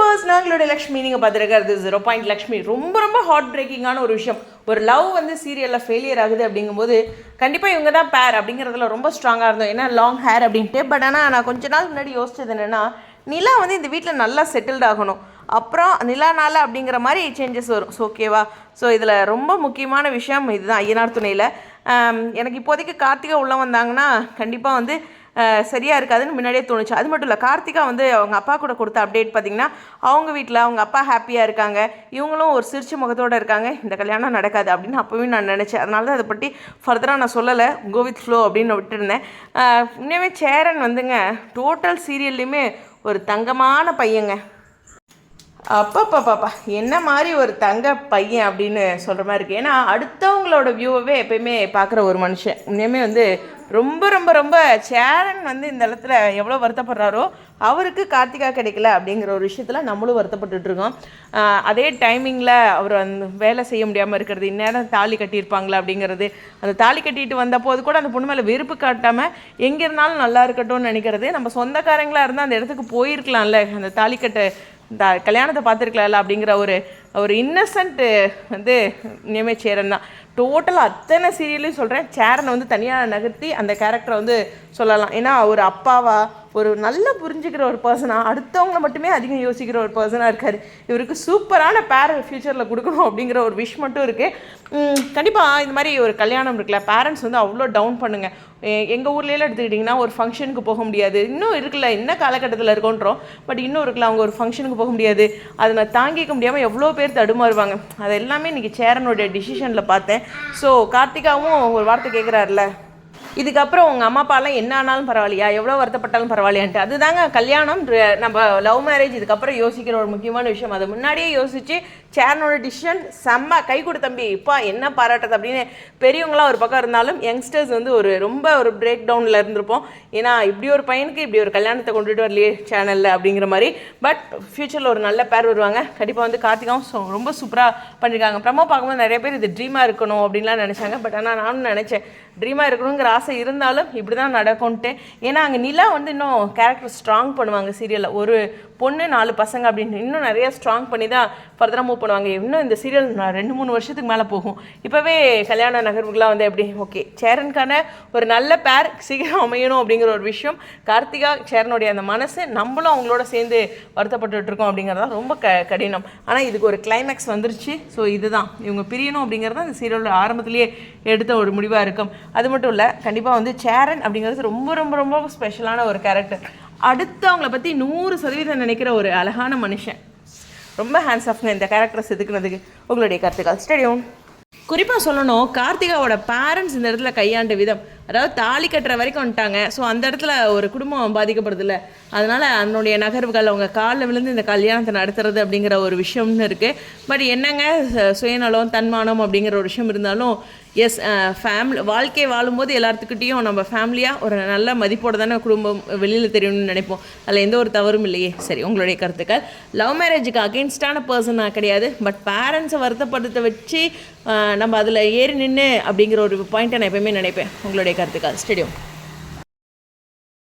Viewers நாங்களுடைய Lakshmi. நீங்கள் பார்த்துருக்கிறது zero point Lakshmi. ரொம்ப ரொம்ப ஹார்ட் பிரேக்கிங்கான ஒரு விஷயம். ஒரு லவ் வந்து சீரியலில் ஃபெயிலியர் ஆகுது அப்படிங்கும்போது கண்டிப்பாக இவங்க தான் பேர் அப்படிங்கிறதுல ரொம்ப ஸ்ட்ராங்காக இருந்தோம். ஏன்னா லாங் ஹேர் அப்படின்ட்டு. பட் ஆனால் நான் கொஞ்ச நாள் முன்னாடி யோசிச்சது என்னென்னா நிலா வந்து இந்த வீட்டில் நல்லா செட்டில்ட் ஆகணும். அப்புறம் நிலானால அப்படிங்கிற மாதிரி சேஞ்சஸ் வரும். ஸோ ஓகேவா ஸோ இதில் ரொம்ப முக்கியமான விஷயம் இதுதான் ஐயனார் துணையில். எனக்கு இப்போதைக்கு கார்த்திகை உள்ளே வந்தாங்கன்னா கண்டிப்பாக வந்து சரியாக இருக்காதுன்னு முன்னாடியே தோணுச்சு. அது மட்டும் இல்லை கார்த்திகா வந்து அவங்க அப்பா கூட கொடுத்த அப்டேட் பார்த்தீங்கன்னா அவங்க வீட்டில் அவங்க அப்பா ஹாப்பியாக இருக்காங்க. இவங்களும் ஒரு சிரிச்ச முகத்தோடு இருக்காங்க. இந்த கல்யாணம் நடக்காது அப்படின்னு அப்போவே நான் நினச்சேன். அதனால தான் அதை பற்றி ஃபர்தராக நான் சொல்லலை. கோவித் ஃப்ளோ அப்படின்னு விட்டுருந்தேன். அஹ், உண்மையாகவே சேரன் வந்துங்க டோட்டல் சீரியல்லையுமே ஒரு தங்கமான பையங்க. அப்பப்பப்பப்பா என்ன மாதிரி ஒரு தங்க பையன் அப்படின்னு சொல்கிற மாதிரி இருக்குது ஏன்னா அடுத்தவங்களோட வியூவே எப்பயுமே பார்க்குற ஒரு மனுஷன். உண்மையுமே வந்து ரொம்ப ரொம்ப ரொம்ப சேரன் வந்து இந்த இடத்துல எவ்வளோ வருத்தப்படுறாரோ அவருக்கு கார்த்திகா கிடைக்கல அப்படிங்கிற ஒரு விஷயத்தில் நம்மளும் வருத்தப்பட்டுட்டு இருக்கோம். அதே டைமிங்கில் அவர் அந்த வேலை செய்ய முடியாமல் இருக்கிறது இந்நேரம் தாலி கட்டியிருப்பாங்களா அப்படிங்கிறது அந்த தாலி கட்டிட்டு வந்த போது கூட அந்த பொண்ணு மேலே வெறுப்பு காட்டாமல் எங்கே இருந்தாலும் நல்லா இருக்கட்டும்னு நினைக்கிறது நம்ம சொந்தக்காரங்களாக இருந்தால் அந்த இடத்துக்கு போயிருக்கலாம்ல அந்த தாலி கட்ட இந்த கல்யாணத்தை பார்த்துருக்கலாம்ல அப்படிங்கிற ஒரு ஒரு இன்னசென்ட்டு வந்து இனிமே சேரன் தான். டோட்டலாக அத்தனை சீரியல்லையும் சொல்கிறேன் சேரனை வந்து தனியாக நகர்த்தி அந்த கேரக்டரை வந்து சொல்லலாம். ஏன்னா ஒரு அப்பாவா ஒரு நல்லா புரிஞ்சுக்கிற ஒரு பர்சனாக அடுத்தவங்கள மட்டுமே அதிகம் யோசிக்கிற ஒரு பர்சனாக இருக்கார். இவருக்கு சூப்பரான பேர் ஃப்யூச்சரில் கொடுக்கணும் அப்படிங்கிற ஒரு விஷ் மட்டும் இருக்குது கண்டிப்பாக இந்த மாதிரி ஒரு கல்யாணம் இருக்குல்ல பேரண்ட்ஸ் வந்து அவ்வளோ டவுன் பண்ணுங்கள் எங்கள் ஊர்லேயே எடுத்துக்கிட்டிங்கன்னா ஒரு ஃபங்க்ஷனுக்கு போக முடியாது. இன்னும் இருக்குல்ல என்ன காலகட்டத்தில் இருக்கோன்றோம். பட் இன்னும் இருக்குல்ல அவங்க ஒரு ஃபங்க்ஷனுக்கு போக முடியாது. அதை நான் தாங்கிக்க முடியாமல் எவ்வளோ பேர் தடுமாறுவாங்க. அது எல்லாமே இன்றைக்கி சேரனுடைய டிசிஷனில் பார்த்தேன். ஸோ கார்த்திகாவும் ஒரு வார்த்தை கேட்குறாருல இதுக்கப்புறம் உங்கள் அம்மா அப்பாலாம் என்ன ஆனாலும் பரவாயில்லையா? எவ்வளோ வருத்தப்பட்டாலும் பரவாயில்லையான்ட்டு. அதுதாங்க கல்யாணம் நம்ம லவ் மேரேஜ் இதுக்கப்புறம் யோசிக்கிற ஒரு முக்கியமான விஷயம். அதை முன்னாடியே யோசிச்சு சேரனோட டிசிஷன் செம்ம கை கொடு தம்பி. இப்போ என்ன பாராட்டுறது அப்படின்னு பெரியவங்களாம் ஒரு பக்கம் இருந்தாலும் யங்ஸ்டர்ஸ் வந்து ஒரு ரொம்ப ஒரு பிரேக் டவுனில் இருந்திருப்போம். ஏன்னா இப்படி ஒரு பையனுக்கு இப்படி ஒரு கல்யாணத்தை கொண்டுட்டு வரலையே சேனலில் அப்படிங்கிற மாதிரி. பட் ஃப்யூச்சரில் ஒரு நல்ல பேர் வருவாங்க. கண்டிப்பாக வந்து கார்த்திகாவும் ரொம்ப சூப்பராக பண்ணியிருக்காங்க ப்ரமோ பார்க்கும்போது நிறைய பேர் இது ட்ரீமாக இருக்கணும் அப்படின்லாம் நினச்சாங்க. பட் ஆனால் நானும் நினச்சேன். ட்ரீமாக இருக்கணுங்கிற ஆசை இருந்தாலும் இப்படி தான் நடக்கும்ன்ட்டு ஏன்னா அங்கே நிலா வந்து இன்னும் கேரக்டர் ஸ்ட்ராங் பண்ணுவாங்க சீரியலில் ஒரு பொண்ணு நாலு பசங்க அப்படின்னு இன்னும் நிறைய ஸ்ட்ராங் பண்ணி தான் ஃபர்தராக மூவ் பண்ணுவாங்க. இன்னும் இந்த சீரியல் ரெண்டு மூணு வருஷத்துக்கு மேலே போகும். இப்போவே கல்யாண நகர்வுகளாக வந்து எப்படி? ஓகே சேரனுக்கான ஒரு நல்ல பேர் சீக்கிரம் அமையணும் அப்படிங்கிற ஒரு விஷயம். கார்த்திகா சேரனுடைய அந்த மனசு நம்மளும் அவங்களோட சேர்ந்து வருத்தப்பட்டுட்டு இருக்கோம் அப்படிங்கிறது தான் ரொம்ப க கடினம். ஆனால் இதுக்கு ஒரு கிளைமேக்ஸ் வந்துருச்சு. ஸோ இதுதான். இவங்க பிரியணும் அப்படிங்கிறது அந்த சீரியலோட ஆரம்பத்திலேயே எடுத்த ஒரு முடிவாக இருக்கும். அது மட்டும் இல்லை கண்டிப்பாக வந்து சேரன் அப்படிங்கிறது ரொம்ப ரொம்ப ரொம்ப ஸ்பெஷலான ஒரு கேரக்டர் அடுத்தவங்கள பற்றி நூறு சதவீதம் நினைக்கிற ஒரு அழகான மனுஷன். ரொம்ப ஹேண்ட்ஸ் ஆஃப்ங்க இந்த கேரக்டரை செதுக்குனதுக்கு உங்களுடைய கருத்துக்கள். ஸ்டேடியம் குறிப்பாக சொல்லணும் கார்த்திகாவோட பேரண்ட்ஸ் இந்த இடத்துல கையாண்ட விதம் அதாவது தாலி கட்டுற வரைக்கும் வந்துட்டாங்க. ஸோ அந்த இடத்துல ஒரு குடும்பம் பாதிக்கப்படுதில்ல. அதனால் அதனுடைய நகர்வுகள் அவங்க காலில் விழுந்து இந்த கல்யாணத்தை நடத்துறது அப்படிங்கிற ஒரு விஷயம்னு இருக்குது பட் என்னங்க? சுயநலம் தன்மானம் அப்படிங்கிற ஒரு விஷயம் இருந்தாலும் எஸ் ஃபேமிலி வாழ்க்கை வாழும்போது எல்லாத்துக்கிட்டேயும் நம்ம ஃபேமிலியாக ஒரு நல்ல மதிப்போடு தானே குடும்பம் வெளியில் தெரியணும்னு நினைப்போம். அதில் எந்த ஒரு தவறும் இல்லையே. சரி உங்களுடைய கருத்துக்கள். லவ் மேரேஜுக்கு அகெயின்ஸ்டான பர்சன் கிடையாது. பட் பேரண்ட்ஸை வருத்தப்படுத்த வச்சு நம்ம அதில் ஏறி நின்று அப்படிங்கிற ஒரு பாயிண்ட்டை நான் எப்பயுமே நினைப்பேன். உங்களுடைய கருத்துக்கள் ஸ்டேடியம்